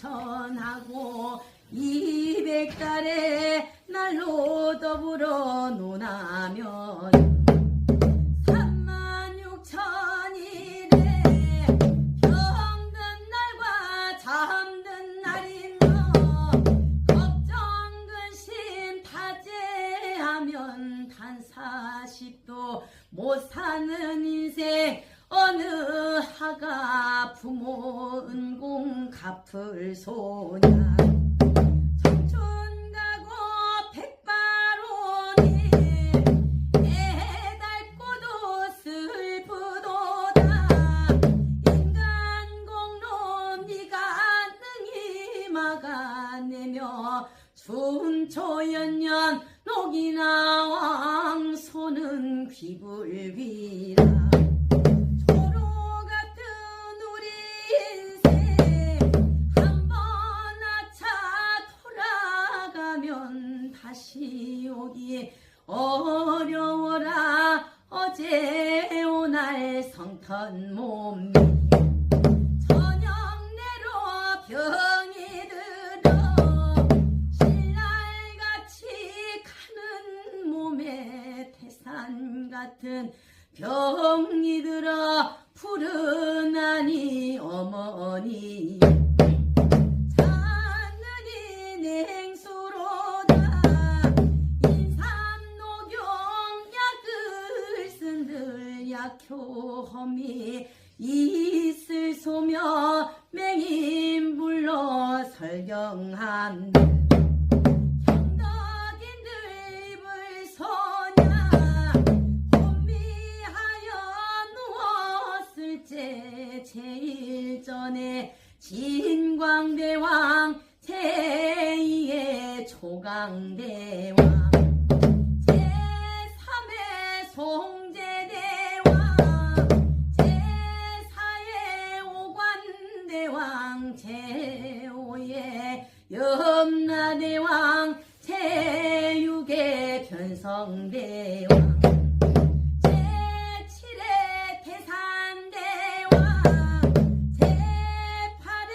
삼천하고 이백달에 날로 더불어 논하면 사십도 못 사는 인생 어느 하가 부모 은공 갚을 소냐? 청춘가고 백바로니 애달고도 슬프도다. 인간 공로 네가 능히 막아내며 춘초연년 녹이나 왕소는 귀불귀라 오기 어려워라. 어제 오날 성턴 몸이 저녁내로 병이 들어 신랄같이 가는 몸에 태산 같은 병이 약효험이 있을 소며 맹인 불러 설경한들 형덕인들 입을 소냐 혼미하여 누웠을 제 제일 전에 진광대왕 제2의 초강대왕 염라대왕 제육의 변성대왕. 제칠의 태산대왕. 제팔의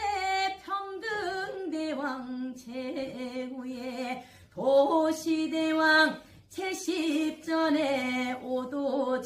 평등대왕. 제구의 도시대왕. 제십전의 오도전륜대왕.